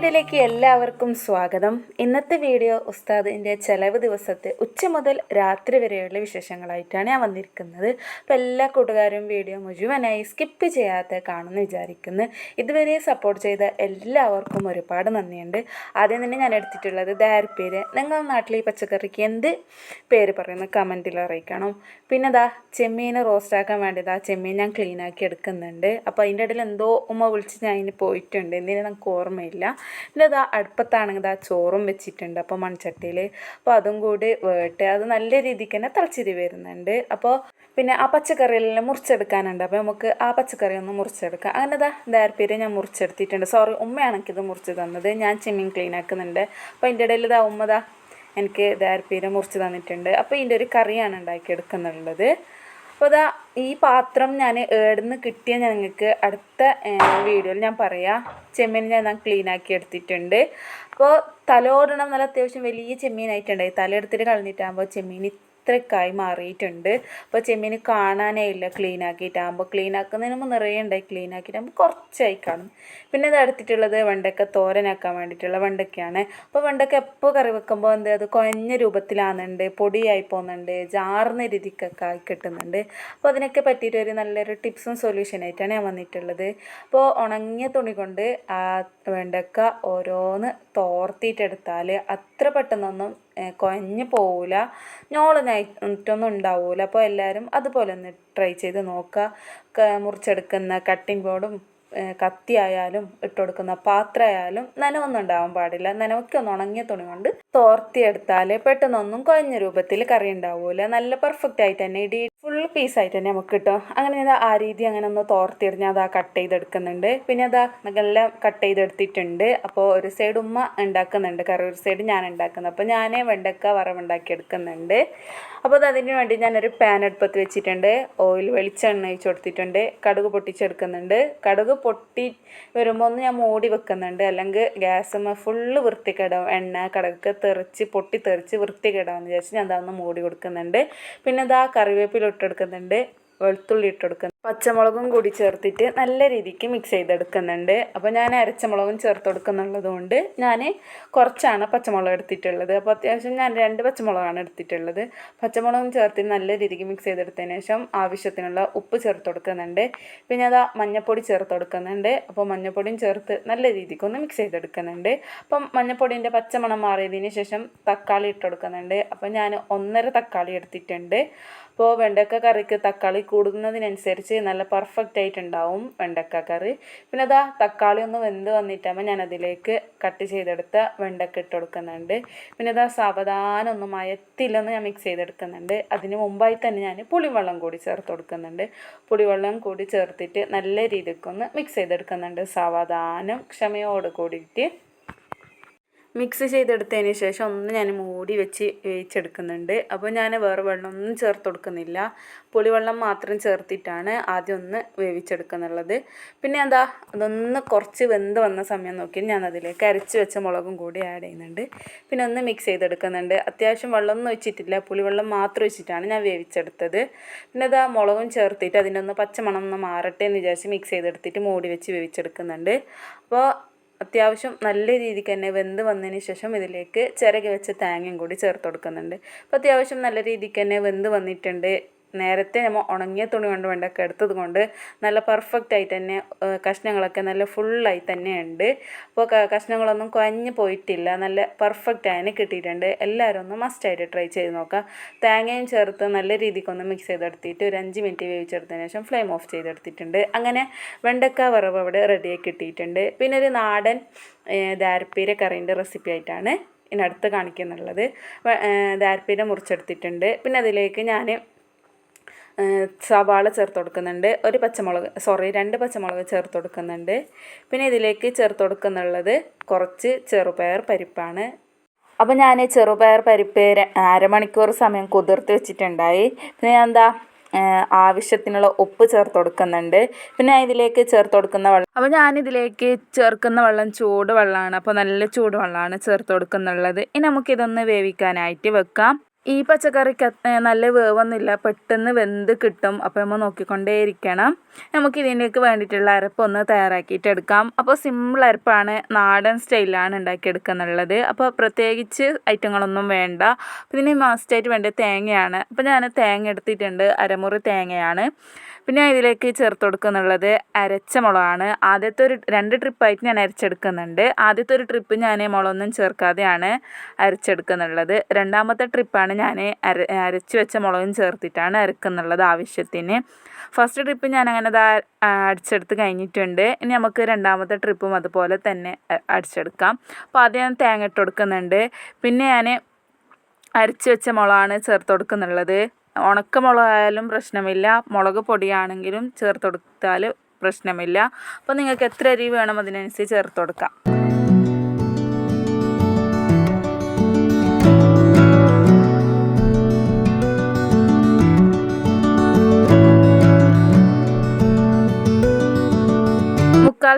വീഡിയോയിലേക്ക് എല്ലാവർക്കും സ്വാഗതം. ഇന്നത്തെ വീഡിയോ ഉസ്താദിന്റെ ചെലവ് ദിവസത്തെ ഉച്ച മുതൽ രാത്രി വരെയുള്ള വിശേഷങ്ങളായിട്ടാണ് ഞാൻ വന്നിരിക്കുന്നത്. അപ്പോൾ എല്ലാ കൂട്ടുകാരും വീഡിയോ മുഴുവനായി സ്കിപ്പ് ചെയ്യാതെ കാണുമെന്ന് വിചാരിക്കുന്നു. ഇതുവരെ സപ്പോർട്ട് ചെയ്ത എല്ലാവർക്കും ഒരുപാട് നന്ദിയുണ്ട്. ആദ്യം തന്നെ ഞാൻ എടുത്തിട്ടുള്ളത് ദാരിപ്പേര് നിങ്ങളുടെ നാട്ടിൽ ഈ പച്ചക്കറിക്ക് എന്ത് പേര് പറയുന്നു? കമന്റിൽ അറിയിക്കണം. പിന്നെ ദാ ചെമ്മീന് റോസ്റ്റാക്കാൻ വേണ്ടി ദാ ചെമ്മീൻ ഞാൻ ക്ലീനാക്കി എടുക്കുന്നുണ്ട്. അപ്പോൾ അതിന്റെ ഇടയിൽ എന്തോ ഉമ്മ വിളിച്ച് ഞാൻ അതിന് പോയിട്ടുണ്ട്. എന്തിനും നമുക്ക് ഓർമ്മയില്ല. പിന്നെ അത് അടുപ്പത്താണെങ്കിൽ ആ ചോറും വെച്ചിട്ടുണ്ട്. അപ്പോൾ മൺചട്ടിയിൽ അപ്പോൾ അതും കൂടി വേട്ട് അത് നല്ല രീതിക്ക് തന്നെ തിളച്ചിരി വരുന്നുണ്ട്. അപ്പോൾ പിന്നെ ആ പച്ചക്കറിയെല്ലാം മുറിച്ചെടുക്കാനുണ്ട്. അപ്പോൾ നമുക്ക് ആ പച്ചക്കറി ഒന്ന് മുറിച്ചെടുക്കാം. അങ്ങനെ ഇതാ ദാർപ്പീരെ ഞാൻ മുറിച്ചെടുത്തിട്ടുണ്ട്. സോറി ഉമ്മയാണ് എനിക്കിത് മുറിച്ച് തന്നത്. ഞാൻ ചെമ്മീൻ ക്ലീൻ ആക്കുന്നുണ്ട്. അപ്പോൾ അതിന്റെ ഇടയിൽ ഇതാ ഉമ്മ എനിക്ക് ദാർപ്പീര മുറിച്ച് തന്നിട്ടുണ്ട്. അപ്പോൾ ഇതിന്റെ ഒരു കറിയാണ് ഉണ്ടാക്കിയെടുക്കുന്നുള്ളത് അപ്പോൾ അതാ ഈ പാത്രം ഞാൻ ഏടുന്ന് കിട്ടിയ ഞങ്ങൾക്ക് അടുത്ത വീഡിയോയിൽ ഞാൻ പറയാം. ചെമ്മീൻ ഞാൻ ക്ലീൻ ആക്കി എടുത്തിട്ടുണ്ട്. അപ്പോൾ തലോടണം നല്ല അത്യാവശ്യം വലിയ ചെമ്മീനായിട്ടുണ്ടായി തല എടുത്തിട്ട് കളഞ്ഞിട്ടാകുമ്പോൾ ചെമ്മീൻ ഇത്രക്കായി മാറിയിട്ടുണ്ട്. അപ്പോൾ ചെമ്മീൻ കാണാനേ ഇല്ല ക്ലീൻ ആക്കിയിട്ടാകുമ്പോൾ ക്ലീൻ ആക്കുന്നതിന് മുമ്പ് നിറയെ ഉണ്ടായി ക്ലീൻ ആക്കിയിട്ടാകുമ്പോൾ കുറച്ചായി കാണും. പിന്നെ ഇത് എടുത്തിട്ടുള്ളത് വെണ്ടക്ക തോരനാക്കാൻ വേണ്ടിയിട്ടുള്ള വെണ്ടക്കയാണ് അപ്പോൾ വെണ്ടക്ക എപ്പോൾ കറി വെക്കുമ്പോൾ എന്ത് അത് കുഴഞ്ഞ രൂപത്തിലാകുന്നുണ്ട് പൊടിയായി പോകുന്നുണ്ട് ജാറുന്ന രീതിക്കൊക്കെ ആയി കിട്ടുന്നുണ്ട്. അപ്പോൾ അതിനൊക്കെ പറ്റിയിട്ട് ഒരു നല്ലൊരു ടിപ്സും സൊല്യൂഷനായിട്ടാണ് ഞാൻ വന്നിട്ടുള്ളത്. അപ്പോൾ ഉണങ്ങിയ തുണി കൊണ്ട് ആ വെണ്ടക്ക ഓരോന്ന് തോർത്തിയിട്ടെടുത്താൽ അത്ര പെട്ടെന്നൊന്നും കുഴഞ്ഞു പോവില്ല നൈറ്റൊന്നും ഉണ്ടാവില്ല അപ്പോൾ എല്ലാവരും അതുപോലെ ഒന്ന് ട്രൈ ചെയ്ത് നോക്കുക മുറിച്ചെടുക്കുന്ന കട്ടിംഗ് ബോർഡും കത്തി ആയാലും ഇട്ട് കൊടുക്കുന്ന പാത്രമായാലും നനവൊന്നും ഉണ്ടാവാൻ പാടില്ല. നനവൊക്കെ ഒന്ന് ഉണങ്ങിയ തുണി കൊണ്ട് തോർത്തിയെടുത്താൽ പെട്ടെന്നൊന്നും കുഴഞ്ഞ രൂപത്തിൽ കറി ഉണ്ടാവില്ല നല്ല പെർഫെക്റ്റ് ആയിട്ട് തന്നെ. ഇടി ഫുൾ പീസായിട്ട് തന്നെ നമുക്ക് കിട്ടും. അങ്ങനെ ഞാൻ ആ രീതി അങ്ങനെ ഒന്ന് തോർത്തിരിഞ്ഞ് അത് ആ കട്ട് ചെയ്തെടുക്കുന്നുണ്ട്. പിന്നെ അതാ നല്ല കട്ട് ചെയ്തെടുത്തിട്ടുണ്ട്. അപ്പോൾ ഒരു സൈഡ് ഉമ്മ ഉണ്ടാക്കുന്നുണ്ട്. കറി ഒരു സൈഡ് ഞാൻ ഉണ്ടാക്കുന്നത് അപ്പോൾ ഞാൻ വെണ്ടക്ക വറവുണ്ടാക്കി എടുക്കുന്നുണ്ട് അപ്പോൾ അത് അതിന് വേണ്ടി ഞാനൊരു പാൻ അടുപ്പത്ത് വെച്ചിട്ടുണ്ട്. ഓയിൽ വെളിച്ചെണ്ണ ഒഴിച്ച് കൊടുത്തിട്ടുണ്ട്. കടുക് പൊട്ടിച്ചെടുക്കുന്നുണ്ട്. കടുക് പൊട്ടി വരുമ്പോൾ ഒന്ന് ഞാൻ മൂടി വെക്കുന്നുണ്ട്. അല്ലെങ്കിൽ ഗ്യാസുമ്മ ഫുള്ള് വൃത്തികേടാവും. എണ്ണ കടുക് തെറിച്ച് പൊട്ടി തെറിച്ച് വൃത്തികേടാവെന്ന് വിചാരിച്ച് ഞാൻ അതൊന്ന് മൂടി കൊടുക്കുന്നുണ്ട്. പിന്നെ അത് ആ കറിവേപ്പില ഇട്ടെടുക്കുന്നുണ്ട്. വെളുത്തുള്ളി ഇട്ടെടുക്കുന്നുണ്ട്. പച്ചമുളകും കൂടി ചേർത്തിട്ട് നല്ല രീതിക്ക് മിക്സ് ചെയ്തെടുക്കുന്നുണ്ട്. അപ്പോൾ ഞാൻ അരച്ചമുളകും ചേർത്ത് കൊടുക്കുന്നുള്ളത് കൊണ്ട് ഞാൻ കുറച്ചാണ് പച്ചമുളക് എടുത്തിട്ടുള്ളത്. അപ്പോൾ അത്യാവശ്യം ഞാൻ രണ്ട് പച്ചമുളകാണ് എടുത്തിട്ടുള്ളത്. പച്ചമുളകും ചേർത്ത് നല്ല രീതിക്ക് മിക്സ് ചെയ്തെടുത്തതിന് ശേഷം ആവശ്യത്തിനുള്ള ഉപ്പ് ചേർത്ത് കൊടുക്കുന്നുണ്ട് പിന്നെ അതാ മഞ്ഞൾപ്പൊടി ചേർത്ത് കൊടുക്കുന്നുണ്ട് അപ്പോൾ മഞ്ഞൾപ്പൊടിയും ചേർത്ത് നല്ല രീതിക്ക് ഒന്ന് മിക്സ് ചെയ്തെടുക്കുന്നുണ്ട്. അപ്പം മഞ്ഞൾപ്പൊടിന്റെ പച്ചമണം മാറിയതിന് ശേഷം തക്കാളി ഇട്ട് കൊടുക്കുന്നുണ്ട് അപ്പോൾ ഞാൻ ഒന്നര തക്കാളി എടുത്തിട്ടുണ്ട്. അപ്പോൾ വെണ്ടക്ക കറിക്ക് തക്കാളി കൂടുന്നതിനനുസരിച്ച് നല്ല പെർഫെക്റ്റ് ആയിട്ടുണ്ടാവും വെണ്ടക്ക കറി. പിന്നെ അതാ തക്കാളി ഒന്ന് വെന്ത് വന്നിട്ടാകുമ്പോൾ ഞാൻ അതിലേക്ക് കട്ട് ചെയ്തെടുത്ത വെണ്ടക്ക ഇട്ട് കൊടുക്കുന്നുണ്ട്. പിന്നെ അതാ സാവധാനം ഒന്ന് ഞാൻ മിക്സ് ചെയ്തെടുക്കുന്നുണ്ട്. അതിന് മുമ്പായി തന്നെ ഞാൻ പുളിവെള്ളം കൂടി ചേർത്ത് കൊടുക്കുന്നുണ്ട്. പുളിവെള്ളം കൂടി ചേർത്തിട്ട് നല്ല രീതിക്കൊന്ന് മിക്സ് ചെയ്തെടുക്കുന്നുണ്ട്. സാവധാനം ക്ഷമയോട് കൂടിയിട്ട് മിക്സ് ചെയ്തെടുത്തതിന് ശേഷം ഒന്ന് ഞാൻ മൂടി വെച്ച് വേവിച്ചെടുക്കുന്നുണ്ട്. അപ്പോൾ ഞാൻ വേറെ വെള്ളമൊന്നും ചേർത്ത് കൊടുക്കുന്നില്ല. പുളിവെള്ളം മാത്രം ചേർത്തിട്ടാണ് ആദ്യം ഒന്ന് വേവിച്ചെടുക്കുന്നുള്ളത്. പിന്നെ എന്താ അതൊന്ന് കുറച്ച് വെന്ത് വന്ന സമയം നോക്കി ഞാൻ അതിലേക്ക് അരച്ച് വെച്ച മുളകും കൂടി ആഡ് ചെയ്യുന്നുണ്ട്. പിന്നെ ഒന്ന് മിക്സ് ചെയ്തെടുക്കുന്നുണ്ട്. അത്യാവശ്യം വെള്ളമൊന്നും ഒഴിച്ചിട്ടില്ല. പുളിവെള്ളം മാത്രം ഒഴിച്ചിട്ടാണ് ഞാൻ വേവിച്ചെടുത്തത്. പിന്നെ അതാ മുളകും ചേർത്തിട്ട് അതിന്റെ ഒന്ന് പച്ചമണം ഒന്ന് മാറട്ടെ എന്ന് വിചാരിച്ച് മിക്സ് ചെയ്തെടുത്തിട്ട് മൂടി വെച്ച് വേവിച്ചെടുക്കുന്നുണ്ട്. അപ്പോൾ അത്യാവശ്യം നല്ല രീതിക്ക് തന്നെ വെന്ത് വന്നതിന് ശേഷം ഇതിലേക്ക് ചിരകി വെച്ച തേങ്ങയും കൂടി ചേർത്ത് കൊടുക്കുന്നുണ്ട്. അപ്പോൾ അത്യാവശ്യം നല്ല രീതിക്ക് തന്നെ വെന്ത് വന്നിട്ടുണ്ട്. നേരത്തെ നമ്മൾ ഉണങ്ങിയ തുണി കൊണ്ട് വേണ്ടൊക്കെ എടുത്തത് കൊണ്ട് നല്ല പെർഫെക്റ്റ് ആയിട്ട് തന്നെ കഷ്ണങ്ങളൊക്കെ നല്ല ഫുള്ളായി തന്നെ ഉണ്ട്. അപ്പോൾ കഷ്ണങ്ങളൊന്നും കുഴഞ്ഞ് പോയിട്ടില്ല. നല്ല പെർഫെക്റ്റ് ആയി കിട്ടിയിട്ടുണ്ട്. എല്ലാവരും ഒന്ന് മസ്റ്റായിട്ട് ട്രൈ ചെയ്ത് നോക്കാം. തേങ്ങയും ചേർത്ത് നല്ല രീതിക്കൊന്ന് മിക്സ് ചെയ്തെടുത്തിട്ട് ഒരു അഞ്ച് മിനിറ്റ് വേവിച്ചെടുത്തതിന് ശേഷം ഫ്ലെയിം ഓഫ് ചെയ്തെടുത്തിട്ടുണ്ട്. അങ്ങനെ വെണ്ടക്ക വറവ് അവിടെ റെഡിയായി കിട്ടിയിട്ടുണ്ട്. പിന്നെ ഒരു നാടൻ ദാരപ്പീര കറീന്റെ റെസിപ്പി ആയിട്ടാണ് ഇതിനടുത്ത് കാണിക്കുന്നുള്ളത്. ദാരപ്പീര മുറിച്ചെടുത്തിട്ടുണ്ട്. പിന്നെ അതിലേക്ക് ഞാൻ സവാള ചേർത്ത് കൊടുക്കുന്നുണ്ട്. ഒരു പച്ചമുളക് സോറി രണ്ട് പച്ചമുളക് ചേർത്ത് കൊടുക്കുന്നുണ്ട്. പിന്നെ ഇതിലേക്ക് ചേർത്ത് കൊടുക്കുന്നുള്ളത് കുറച്ച് ചെറുപയർ പരിപ്പാണ്. അപ്പോൾ ഞാൻ ചെറുപയർ പരിപ്പ് അരമണിക്കൂർ സമയം കുതിർത്ത് വെച്ചിട്ടുണ്ടായി. പിന്നെ ഞാൻ എന്താ ആവശ്യത്തിനുള്ള ഉപ്പ് ചേർത്ത് കൊടുക്കുന്നുണ്ട്. പിന്നെ ഇതിലേക്ക് ചേർത്ത് കൊടുക്കുന്ന വെള്ളം അപ്പോൾ ഞാനിതിലേക്ക് ചേർക്കുന്ന വെള്ളം ചൂട് വെള്ളമാണ് അപ്പോൾ നല്ല ചൂട് വെള്ളമാണ് ചേർത്ത് കൊടുക്കുന്നുള്ളത്. ഇനി നമുക്കിതൊന്ന് വേവിക്കാനായിട്ട് വെക്കാം. ഈ പച്ചക്കറിക്ക് നല്ല വേവൊന്നുമില്ല. പെട്ടെന്ന് വെന്ത് കിട്ടും. അപ്പോൾ നമ്മൾ നോക്കിക്കൊണ്ടേ ഇരിക്കണം നമുക്ക് ഇതിന്റെയൊക്കെ വേണ്ടിയിട്ടുള്ള അരപ്പ് ഒന്ന് തയ്യാറാക്കിയിട്ട് എടുക്കാം. അപ്പോൾ സിമ്പിൾ അരപ്പാണ്. നാടൻ സ്റ്റൈലിലാണ് ഉണ്ടാക്കിയെടുക്കുന്നുള്ളത് അപ്പോൾ പ്രത്യേകിച്ച് ഐറ്റങ്ങളൊന്നും വേണ്ട. അപ്പോൾ ഇതിന് മസ്റ്റായിട്ട് വേണ്ടത് തേങ്ങയാണ്. അപ്പോൾ ഞാൻ തേങ്ങ എടുത്തിട്ടുണ്ട്. അരമുറി തേങ്ങയാണ്. പിന്നെ ഇതിലേക്ക് ചേർത്ത് കൊടുക്കുന്നുള്ളത് അരച്ച മുളകാണ് ആദ്യത്തെ ഒരു രണ്ട് ട്രിപ്പായിട്ട് ഞാൻ അരച്ചെടുക്കുന്നുണ്ട്. ആദ്യത്തെ ഒരു ട്രിപ്പ് ഞാൻ മുളകൊന്നും ചേർക്കാതെയാണ് അരച്ചെടുക്കുന്നുള്ളത്. രണ്ടാമത്തെ ട്രിപ്പാണ് ഞാൻ അര അരച്ച് വെച്ച മുളകും ചേർത്തിട്ടാണ് അരക്കുന്നുള്ളത് ആവശ്യത്തിന്. ഫസ്റ്റ് ട്രിപ്പ് ഞാൻ അങ്ങനെ ദാ അടിച്ചെടുത്ത് കഴിഞ്ഞിട്ടുണ്ട്. ഇനി നമുക്ക് രണ്ടാമത്തെ ട്രിപ്പും അതുപോലെ തന്നെ അടിച്ചെടുക്കാം. അപ്പോൾ ആദ്യം ഞാൻ തേങ്ങ ഇട്ട് കൊടുക്കുന്നുണ്ട്. പിന്നെ ഞാൻ അരച്ച് വെച്ച മുളകാണ് ചേർത്ത് കൊടുക്കുന്നുള്ളത്. ഉണക്കമുളകായാലും പ്രശ്നമില്ല. മുളക് പൊടിയാണെങ്കിലും ചേർത്ത് കൊടുത്താൽ പ്രശ്നമില്ല. അപ്പോൾ നിങ്ങൾക്ക് എത്ര അരി വേണം അതിനനുസരിച്ച് ചേർത്ത് കൊടുക്കാം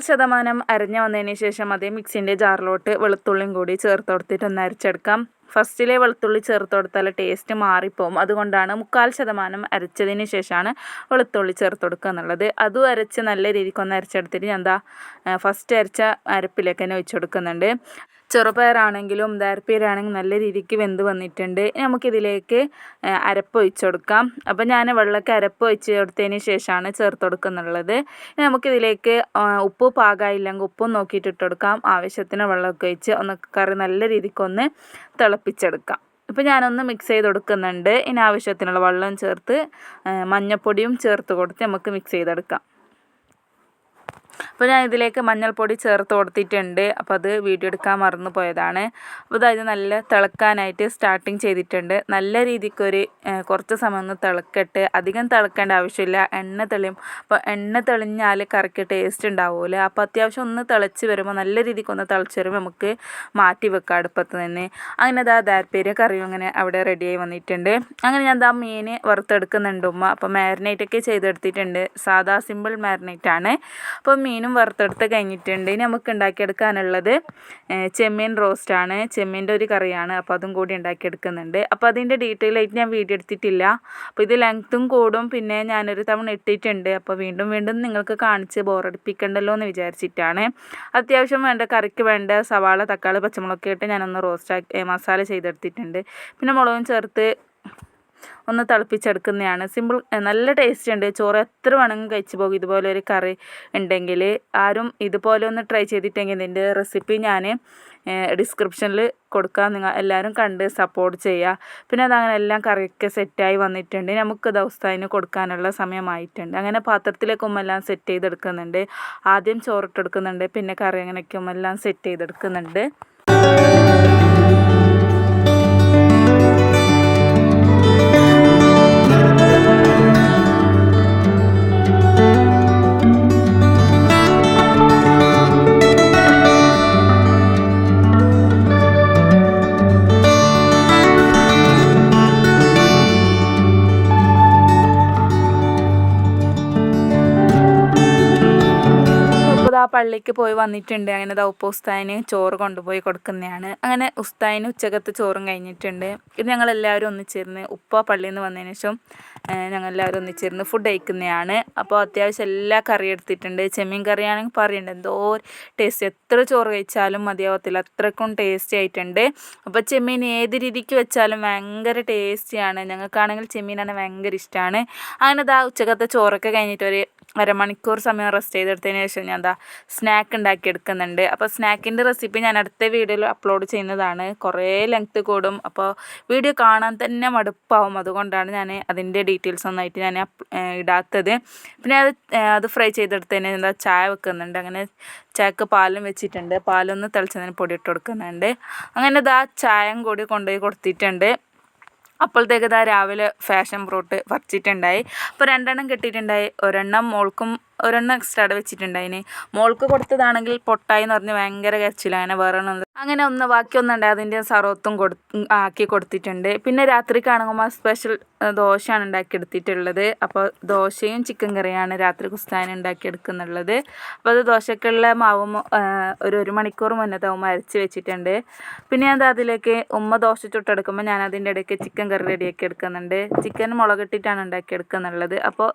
മുക്കാൽ ശതമാനം അരഞ്ഞു വന്നതിന് ശേഷം അതേ മിക്സിന്റെ ജാറിലോട്ട് വെളുത്തുള്ളിയും കൂടി ചേർത്ത് കൊടുത്തിട്ട് ഒന്ന് അരച്ചെടുക്കാം. ഫസ്റ്റിലെ വെളുത്തുള്ളി ചേർത്ത് കൊടുത്താൽ ടേസ്റ്റ് മാറിപ്പോവും. അതുകൊണ്ടാണ് മുക്കാൽ ശതമാനം അരച്ചതിന് ശേഷമാണ് വെളുത്തുള്ളി ചേർത്ത് കൊടുക്കുക എന്നുള്ളത്. അതും അരച്ച് നല്ല രീതിക്കൊന്ന് അരച്ചെടുത്തിട്ട് ഞാൻ എന്താ ഫസ്റ്റ് അരച്ച അരപ്പിലേക്ക് തന്നെ ഒഴിച്ചു കൊടുക്കുന്നുണ്ട് ചെറുപയറാണെങ്കിലും ദാർപ്പീരാണെങ്കിലും നല്ല രീതിക്ക് വെന്ത് വന്നിട്ടുണ്ട്. നമുക്കിതിലേക്ക് അരപ്പ് ഒഴിച്ചു കൊടുക്കാം. അപ്പോൾ ഞാൻ വെള്ളമൊക്കെ അരപ്പ് ഒഴിച്ച് കൊടുത്തതിന് ശേഷമാണ് ചേർത്ത് കൊടുക്കുന്നുള്ളത് നമുക്കിതിലേക്ക് ഉപ്പ് പാകമായില്ലെങ്കിൽ ഉപ്പും നോക്കിയിട്ട് ഇട്ട് കൊടുക്കാം. ആവശ്യത്തിന് വെള്ളമൊക്കെ ഒഴിച്ച് ഒന്ന് കറി നല്ല രീതിക്കൊന്ന് തിളപ്പിച്ചെടുക്കാം. ഇപ്പോൾ ഞാനൊന്ന് മിക്സ് ചെയ്ത് കൊടുക്കുന്നുണ്ട്. ഇനി ആവശ്യത്തിനുള്ള വെള്ളം ചേർത്ത് മഞ്ഞൾപ്പൊടിയും ചേർത്ത് കൊടുത്ത് നമുക്ക് മിക്സ് ചെയ്തെടുക്കാം. അപ്പോൾ ഞാൻ ഇതിലേക്ക് മഞ്ഞൾപ്പൊടി ചേർത്ത് കൊടുത്തിട്ടുണ്ട്. അപ്പോൾ അത് വീഡിയോ എടുക്കാൻ മറന്നു പോയതാണ്. അപ്പോൾ അതായത് നല്ല തിളക്കാനായിട്ട് സ്റ്റാർട്ടിങ് ചെയ്തിട്ടുണ്ട്. നല്ല രീതിക്കൊരു കുറച്ച് സമയം ഒന്ന് തിളക്കട്ടെ. അധികം തിളക്കേണ്ട ആവശ്യമില്ല. എണ്ണ തെളിയും. അപ്പോൾ എണ്ണ തെളിഞ്ഞാൽ കറിക്ക് ടേസ്റ്റ് ഉണ്ടാവില്ല അപ്പോൾ അത്യാവശ്യം ഒന്ന് തിളച്ച് വരുമ്പോൾ നല്ല രീതിക്ക് ഒന്ന് തിളച്ച് വരുമ്പോൾ നമുക്ക് മാറ്റി വെക്കാം അടുപ്പത്ത് നിന്ന്. അങ്ങനെ അതാ ദാർപ്പേര് കറിയും അങ്ങനെ അവിടെ റെഡിയായി വന്നിട്ടുണ്ട്. അങ്ങനെ ഞാൻ എന്താ മീൻ വറുത്തെടുക്കുന്നുണ്ട് ഉമ്മ. അപ്പോൾ മാരിനേറ്റൊക്കെ ചെയ്തെടുത്തിട്ടുണ്ട്. സാധാ സിമ്പിൾ മാരിനേറ്റ് ആണ്. അപ്പോൾ മീനും വറുത്തെടുത്ത് കഴിഞ്ഞിട്ടുണ്ട്. ഇനി നമുക്ക് ഉണ്ടാക്കിയെടുക്കാനുള്ളത് ചെമ്മീൻ റോസ്റ്റാണ് ചെമ്മീന്റെ ഒരു കറിയാണ്. അപ്പോൾ അതും കൂടി ഉണ്ടാക്കിയെടുക്കുന്നുണ്ട്. അപ്പോൾ അതിന്റെ ഡീറ്റെയിൽ ആയിട്ട് ഞാൻ വീഡിയോ എടുത്തിട്ടില്ല. അപ്പോൾ ഇത് ലെങ്ത്തും കൂടും. പിന്നെ ഞാനൊരു തവണ ഇട്ടിട്ടുണ്ട്. അപ്പോൾ വീണ്ടും വീണ്ടും നിങ്ങൾക്ക് കാണിച്ച് ബോറടിപ്പിക്കണ്ടല്ലോ എന്ന് വിചാരിച്ചിട്ടാണ്. അത്യാവശ്യം വേണ്ട കറിക്ക് വേണ്ട സവാള തക്കാളി പച്ചമുളകൊക്കെ ഇട്ട് ഞാനൊന്ന് റോസ്റ്റാക്കി മസാല ചെയ്തെടുത്തിട്ടുണ്ട്. പിന്നെ മുളകും ചേർത്ത് ഒന്ന് തിളപ്പിച്ചെടുക്കുന്നതാണ്. സിമ്പിൾ നല്ല ടേസ്റ്റ് ഉണ്ട്. ചോറ് എത്ര വേണമെങ്കിലും കഴിച്ചു പോകും. ഇതുപോലെ ഒരു കറി ഉണ്ടെങ്കിൽ ആരും ഇതുപോലെ ഒന്ന് ട്രൈ ചെയ്തിട്ടെങ്കിൽ ഇതിന്റെ റെസിപ്പി ഞാൻ ഡിസ്ക്രിപ്ഷനിൽ കൊടുക്കാം. നിങ്ങൾ എല്ലാവരും കണ്ട് സപ്പോർട്ട് ചെയ്യുക പിന്നെ അതങ്ങനെ എല്ലാം കറിയൊക്കെ സെറ്റായി വന്നിട്ടുണ്ട്. നമുക്ക് ദിവസത്തിന് കൊടുക്കാനുള്ള സമയമായിട്ടുണ്ട്. അങ്ങനെ പാത്രത്തിലേക്ക് ഉമ്മെല്ലാം സെറ്റ് ചെയ്തെടുക്കുന്നുണ്ട്. ആദ്യം ചോറിട്ടെടുക്കുന്നുണ്ട്. പിന്നെ കറി അങ്ങനെയൊക്കെ ഉമ്മെല്ലാം സെറ്റ് ചെയ്തെടുക്കുന്നുണ്ട്. പള്ളിക്ക് പോയി വന്നിട്ടുണ്ട്. അങ്ങനെ ദാ ഉപ്പ ഉസ്താദിന് ചോറ് കൊണ്ടുപോയി കൊടുക്കുന്നതാണ്. അങ്ങനെ ഉസ്താദിന് ഉച്ചക്കത്തെ ചോറും കഴിഞ്ഞിട്ടുണ്ട്. ഇത് ഞങ്ങളെല്ലാവരും ഒന്നിച്ചിരുന്ന് ഉപ്പ പള്ളിയിൽ നിന്ന് വന്നതിന് ശേഷം ഞങ്ങളെല്ലാവരും ഒന്നിച്ചിരുന്ന് ഫുഡ് കഴിക്കുന്നതാണ്. അപ്പോൾ അത്യാവശ്യം എല്ലാ കറി എടുത്തിട്ടുണ്ട്. ചെമ്മീൻ കറിയാണെങ്കിൽ പറയണ്ട. എന്തോ ടേസ്റ്റ് എത്ര ചോറ് കഴിച്ചാലും മതിയാവത്തില്ല. അത്രക്കും ടേസ്റ്റി ആയിട്ടുണ്ട്. അപ്പോൾ ചെമ്മീൻ ഏത് രീതിക്ക് വെച്ചാലും ഭയങ്കര ടേസ്റ്റിയാണ് ഞങ്ങൾക്കാണെങ്കിൽ ചെമ്മീനാണ് ഭയങ്കര ഇഷ്ടമാണ് അങ്ങനെ ദാ ഉച്ചക്കത്തെ ചോറൊക്കെ കഴിഞ്ഞിട്ട് ഒരു അരമണിക്കൂർ സമയം റെസ്റ്റ് ചെയ്തെടുത്തതിന് ശേഷം ഞാൻ എന്താ സ്നാക്ക് ഉണ്ടാക്കി എടുക്കുന്നുണ്ട് അപ്പോൾ സ്നാക്കിന്റെ റെസിപ്പി ഞാൻ അടുത്ത വീഡിയോയിൽ അപ്ലോഡ് ചെയ്യുന്നതാണ്. കുറേ ലെങ്ത്ത് കൂടും. അപ്പോൾ വീഡിയോ കാണാൻ തന്നെ മടുപ്പാവും. അതുകൊണ്ടാണ് ഞാൻ അതിന്റെ ഡീറ്റെയിൽസ് ഒന്നായിട്ട് ഞാൻ ഇടാത്തത്. പിന്നെ അത് അത് ഫ്രൈ ചെയ്തെടുത്തതിന് എന്താ ചായ വെക്കുന്നുണ്ട്. അങ്ങനെ ചായക്ക് പാലും വെച്ചിട്ടുണ്ട്. പാലൊന്ന് തിളച്ചതിന് പൊടി ഇട്ട് കൊടുക്കുന്നുണ്ട്. അങ്ങനെ ഇതാ ചായം കൂടി കൊണ്ടുപോയി കൊടുത്തിട്ടുണ്ട്. അപ്പോഴത്തേക്ക് ഇതാ രാവിലെ ഫാഷൻ ഫ്രൂട്ട് പറിച്ചിട്ടുണ്ടായി അപ്പോൾ രണ്ടെണ്ണം കിട്ടിയിട്ടുണ്ടായി. ഒരെണ്ണം മോൾക്കും ഒരെണ്ണം എക്സ്ട്രാ വെച്ചിട്ടുണ്ടായിന്. മോൾക്ക് കൊടുത്തതാണെങ്കിൽ പൊട്ടായി എന്ന് പറഞ്ഞ് ഭയങ്കര കരച്ചിലാണ് വേറെ അങ്ങനെ ഒന്ന് ബാക്കി ഒന്നുണ്ട്. അതിന്റെ സർവത്തും കൊടു ആക്കി കൊടുത്തിട്ടുണ്ട്. പിന്നെ രാത്രി കാണുമ്പോൾ സ്പെഷ്യൽ ദോശയാണ് ഉണ്ടാക്കിയെടുത്തിട്ടുള്ളത്. അപ്പോൾ ദോശയും ചിക്കൻ കറിയാണ് രാത്രി കുസ്താൻ ഉണ്ടാക്കിയെടുക്കുന്നുള്ളത്. അപ്പോൾ അത് ദോശക്കുള്ള മാവും ഒരു ഒരു മണിക്കൂർ മുന്നേ തവും അരച്ച് വെച്ചിട്ടുണ്ട്. പിന്നെ അത് അതിലേക്ക് ഉമ്മ ദോശ ചുട്ടെടുക്കുമ്പോൾ ഞാൻ അതിന്റെ ഇടയ്ക്ക് ചിക്കൻ കറി റെഡിയാക്കി എടുക്കുന്നുണ്ട്. ചിക്കൻ മുളകിട്ടിട്ടാണ് ഉണ്ടാക്കിയെടുക്കുന്നുള്ളത്. അപ്പോൾ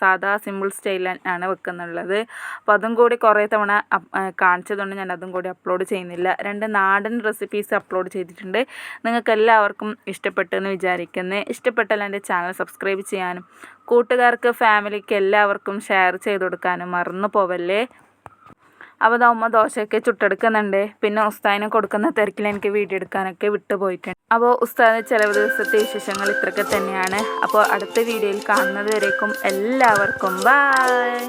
സാധാ സിമ്പിൾ സ്റ്റൈലാണ് വെക്കുന്നുള്ളത്. അപ്പോൾ അതും കൂടി കുറേ തവണ കാണിച്ചതുകൊണ്ട് ഞാൻ അതും കൂടി അപ്ലോഡ് ചെയ്യുന്നില്ല. രണ്ട് നാടൻ റെസിപ്പീസ് അപ്ലോഡ് ചെയ്തിട്ടുണ്ട്. നിങ്ങൾക്ക് എല്ലാവർക്കും ഇഷ്ടപ്പെട്ടു എന്ന് വിചാരിക്കുന്നു. ഇഷ്ടപ്പെട്ടാൽ എന്റെ ചാനൽ സബ്സ്ക്രൈബ് ചെയ്യാനും കൂട്ടുകാർക്ക് ഫാമിലിക്ക് എല്ലാവർക്കും ഷെയർ ചെയ്ത് കൊടുക്കാനും മറന്നു പോവല്ലേ? അപ്പോൾ ദാ ഉമ്മ ദോശയൊക്കെ ചുട്ടെടുക്കുന്നുണ്ട്. പിന്നെ ഉസ്താദിനെ കൊടുക്കുന്ന തിരക്കിൽ എനിക്ക് വീഡിയോ എടുക്കാനൊക്കെ വിട്ടു പോയിട്ടുണ്ട്. അപ്പോൾ ഉസ്താദ് ചില ദിവസത്തെ വിശേഷങ്ങൾ ഇത്രയൊക്കെ തന്നെയാണ്. അപ്പോൾ അടുത്ത വീഡിയോയിൽ കാണുന്നത് വരേക്കും എല്ലാവർക്കും. ബൈ